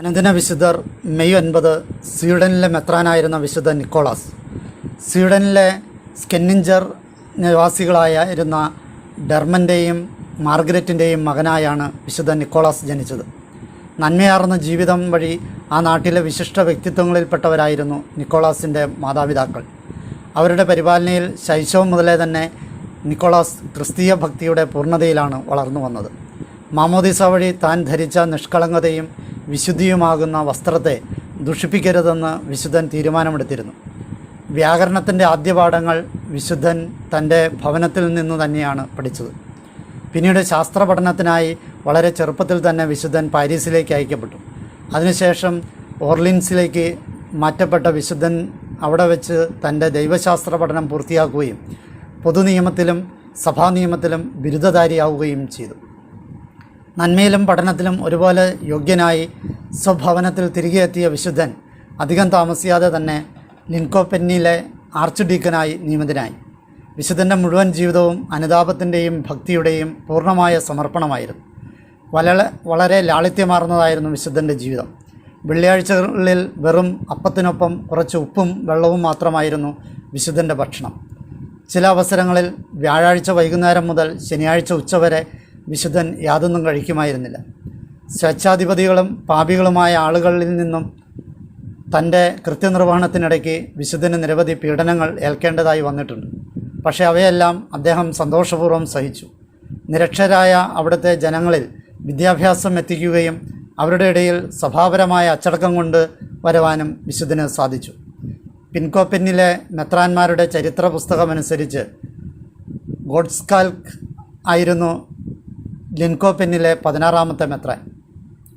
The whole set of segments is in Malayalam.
അനുദിന വിശുദ്ധർ മെയ് ഒൻപത് സ്വീഡനിലെ മെത്രാനായിരുന്ന വിശുദ്ധ നിക്കോളാസ്. സ്വീഡനിലെ സ്കെന്നിഞ്ചർ നിവാസികളായിരുന്ന ഡെർമന്റെയും മാർഗരറ്റിന്റെയും മകനായാണ് വിശുദ്ധ നിക്കോളാസ് ജനിച്ചത്. നന്മയാർന്ന ജീവിതം വഴി ആ നാട്ടിലെ വിശിഷ്ട വ്യക്തിത്വങ്ങളിൽപ്പെട്ടവരായിരുന്നു നിക്കോളാസിന്റെ മാതാപിതാക്കൾ. അവരുടെ പരിപാലനയിൽ ശൈശവം മുതലേ തന്നെ നിക്കോളാസ് ക്രിസ്തീയ ഭക്തിയുടെ പൂർണതയിലാണ് വളർന്നു വന്നത്. മാമോദിസ വഴി താൻ ധരിച്ച നിഷ്കളങ്കതയും വിശുദ്ധിയുമാകുന്ന വസ്ത്രത്തെ ദുഷിപ്പിക്കരുതെന്ന് വിശുദ്ധൻ തീരുമാനമെടുത്തിരുന്നു. വ്യാകരണത്തിന്റെ ആദ്യ പാഠങ്ങൾ വിശുദ്ധൻ തന്റെ ഭവനത്തിൽ നിന്ന് തന്നെയാണ് പഠിച്ചത്. പിന്നീട് ശാസ്ത്ര പഠനത്തിനായി വളരെ ചെറുപ്പത്തിൽ തന്നെ വിശുദ്ധൻ പാരീസിലേക്ക് അയക്കപ്പെട്ടു. അതിനുശേഷം ഓർലിൻസിലേക്ക് മാറ്റപ്പെട്ട വിശുദ്ധൻ അവിടെ വെച്ച് തന്റെ ദൈവശാസ്ത്ര പഠനം പൂർത്തിയാക്കുകയും പൊതുനിയമത്തിലും സഭാനിയമത്തിലും ബിരുദധാരിയാവുകയും ചെയ്തു. നന്മയിലും പഠനത്തിലും ഒരുപോലെ യോഗ്യനായി സ്വഭവനത്തിൽ തിരികെ എത്തിയ വിശുദ്ധൻ അധികം താമസിയാതെ തന്നെ ലിൻകോപ്പെന്നിയിലെ ആർച്ച് ഡീക്കനായി നിയമിതനായി. വിശുദ്ധന്റെ മുഴുവൻ ജീവിതവും അനുതാപത്തിന്റെയും ഭക്തിയുടെയും പൂർണമായ സമർപ്പണമായിരുന്നു. വളരെ വളരെ ലാളിത്യമാർന്നതായിരുന്നു വിശുദ്ധന്റെ ജീവിതം. വെള്ളിയാഴ്ചകളിൽ വെറും അപ്പത്തിനൊപ്പം കുറച്ച് ഉപ്പും വെള്ളവും മാത്രമായിരുന്നു വിശുദ്ധന്റെ ഭക്ഷണം. ചില അവസരങ്ങളിൽ വ്യാഴാഴ്ച വൈകുന്നേരം മുതൽ ശനിയാഴ്ച ഉച്ചവരെ വിശുദ്ധൻ യാതൊന്നും കഴിക്കുമായിരുന്നില്ല. സ്വച്ഛാധിപതികളും പാപികളുമായ ആളുകളിൽ നിന്നും തന്റെ കൃത്യനിർവഹണത്തിനിടയ്ക്ക് വിശുദ്ധന് നിരവധി പീഡനങ്ങൾ ഏൽക്കേണ്ടതായി വന്നിട്ടുണ്ട്. പക്ഷേ അവയെല്ലാം അദ്ദേഹം സന്തോഷപൂർവം സഹിച്ചു. നിരക്ഷരായ അവിടുത്തെ ജനങ്ങളിൽ വിദ്യാഭ്യാസം എത്തിക്കുകയും അവരുടെ ഇടയിൽ സഭാപരമായ അച്ചടക്കം കൊണ്ട് വരുവാനും വിശുദ്ധന് സാധിച്ചു. പിൻകോപ്പിന്നിലെ മെത്രാന്മാരുടെ ചരിത്ര പുസ്തകമനുസരിച്ച് ഗോഡ്സ്കാൽക്ക് ആയിരുന്നു ലിൻകോപ്പെന്നിലെ പതിനാറാമത്തെ മെത്രാൻ.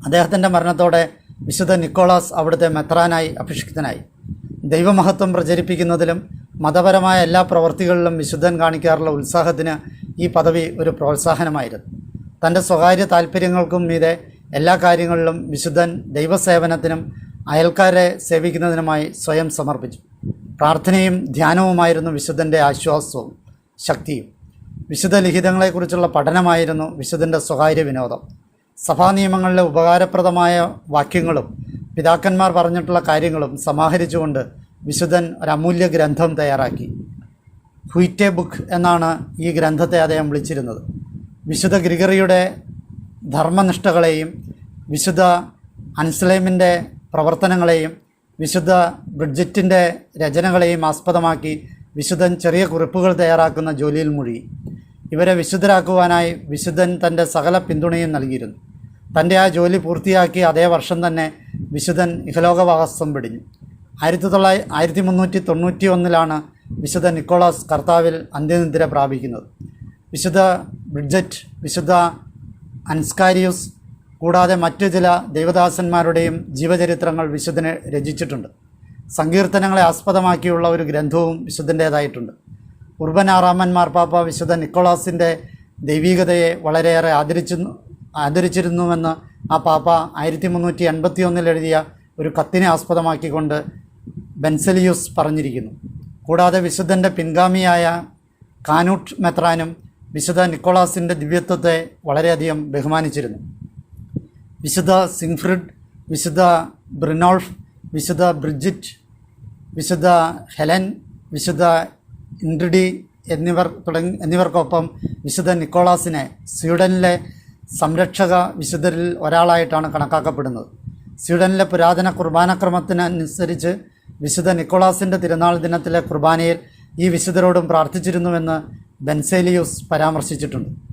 അദ്ദേഹത്തിന്റെ മരണത്തോടെ വിശുദ്ധ നിക്കോളാസ് അവിടുത്തെ മെത്രാനായി അഭിഷിക്തനായി. ദൈവമഹത്വം പ്രചരിപ്പിക്കുന്നതിലും മതപരമായ എല്ലാ പ്രവൃത്തികളിലും വിശുദ്ധൻ കാണിക്കാറുള്ള ഉത്സാഹത്തിന് ഈ പദവി ഒരു പ്രോത്സാഹനമായിരുന്നു. തന്റെ സ്വകാര്യ താല്പര്യങ്ങൾക്കും മീതെ എല്ലാ കാര്യങ്ങളിലും വിശുദ്ധൻ ദൈവസേവനത്തിനും അയൽക്കാരെ സേവിക്കുന്നതിനുമായി സ്വയം സമർപ്പിച്ചു. പ്രാർത്ഥനയും ധ്യാനവുമായിരുന്നു വിശുദ്ധന്റെ ആശ്വാസവും ശക്തിയും. വിശുദ്ധ ലിഖിതങ്ങളെക്കുറിച്ചുള്ള പഠനമായിരുന്നു വിശുദ്ധന്റെ സ്വകാര്യ വിനോദം. സഭാ നിയമങ്ങളിലെ ഉപകാരപ്രദമായ വാക്യങ്ങളും പിതാക്കന്മാർ പറഞ്ഞിട്ടുള്ള കാര്യങ്ങളും സമാഹരിച്ചുകൊണ്ട് വിശുദ്ധൻ ഒരു അമൂല്യ ഗ്രന്ഥം തയ്യാറാക്കി. ഹുയിറ്റെ ബുക്ക് എന്നാണ് ഈ ഗ്രന്ഥത്തെ അദ്ദേഹം വിളിച്ചിരുന്നത്. വിശുദ്ധ ഗ്രിഗറിയുടെ ധർമ്മനിഷ്ഠകളെയും വിശുദ്ധ അൻസ്ലേമിന്റെ പ്രവർത്തനങ്ങളെയും വിശുദ്ധ ബ്രിഡ്ജറ്റിന്റെ രചനകളെയും ആസ്പദമാക്കി വിശുദ്ധൻ ചെറിയ കുറിപ്പുകൾ തയ്യാറാക്കുന്ന ജോലിയിൽ മുഴുകി. ഇവരെ വിശുദ്ധരാക്കുവാനായി വിശുദ്ധൻ തന്റെ സകല പിന്തുണയും നൽകിയിരുന്നു. തന്റെ ആ ജോലി പൂർത്തിയാക്കി അതേ വർഷം തന്നെ വിശുദ്ധൻ ഇഹലോകവാസം പിടിഞ്ഞു. ആയിരത്തി തൊള്ളായി ആയിരത്തി മുന്നൂറ്റി തൊണ്ണൂറ്റി ഒന്നിലാണ് വിശുദ്ധ നിക്കോളാസ് കർത്താവിൽ അന്ത്യനിദ്ര പ്രാപിക്കുന്നത്. വിശുദ്ധ ബ്രിഡ്ജറ്റ് വിശുദ്ധ അൻസ്കാരിയൂസ് കൂടാതെ മറ്റു ചില ദൈവദാസന്മാരുടെയും ജീവചരിത്രങ്ങൾ വിശുദ്ധന് രചിച്ചിട്ടുണ്ട്. സങ്കീർത്തനങ്ങളെ ആസ്പദമാക്കിയുള്ള ഒരു ഗ്രന്ഥവും വിശുദ്ധന്റേതായിട്ടുണ്ട്. ഉർബൻ ആറാമൻ മാർപ്പാപ്പ വിശുദ്ധ നിക്കോളാസിന്റെ ദൈവീകതയെ വളരെയേറെ ആദരിച്ചു ആദരിച്ചിരുന്നുവെന്ന് ആ പാപ്പ ആയിരത്തി മുന്നൂറ്റി എൺപത്തി ഒന്നിൽ എഴുതിയ ഒരു കത്തിനെ ആസ്പദമാക്കിക്കൊണ്ട് ബെൻസലിയൂസ് പറഞ്ഞിരിക്കുന്നു. കൂടാതെ വിശുദ്ധന്റെ പിൻഗാമിയായ കാനൂട്ട് മെത്രാനും വിശുദ്ധ നിക്കോളാസിന്റെ ദിവ്യത്വത്തെ വളരെയധികം ബഹുമാനിച്ചിരുന്നു. വിശുദ്ധ സിംഫ്രിഡ് വിശുദ്ധ ബ്രിനോൾഫ് വിശുദ്ധ ബ്രിജിറ്റ് വിശുദ്ധ ഹെലൻ വിശുദ്ധ ഇൻഡ്രിഡി എന്നിവർ തുടങ്ങി എന്നിവർക്കൊപ്പം വിശുദ്ധ നിക്കോളാസിനെ സ്വീഡനിലെ സംരക്ഷക വിശുദ്ധരിൽ ഒരാളായിട്ടാണ് കണക്കാക്കപ്പെടുന്നത്. സ്വീഡനിലെ പുരാതന കുർബാനക്രമത്തിനനുസരിച്ച് വിശുദ്ധ നിക്കോളാസിന്റെ തിരുനാൾ ദിനത്തിലെ കുർബാനയിൽ ഈ വിശുദ്ധരോടും പ്രാർത്ഥിച്ചിരുന്നുവെന്ന് ബെൻസേലിയൂസ് പരാമർശിച്ചിട്ടുണ്ട്.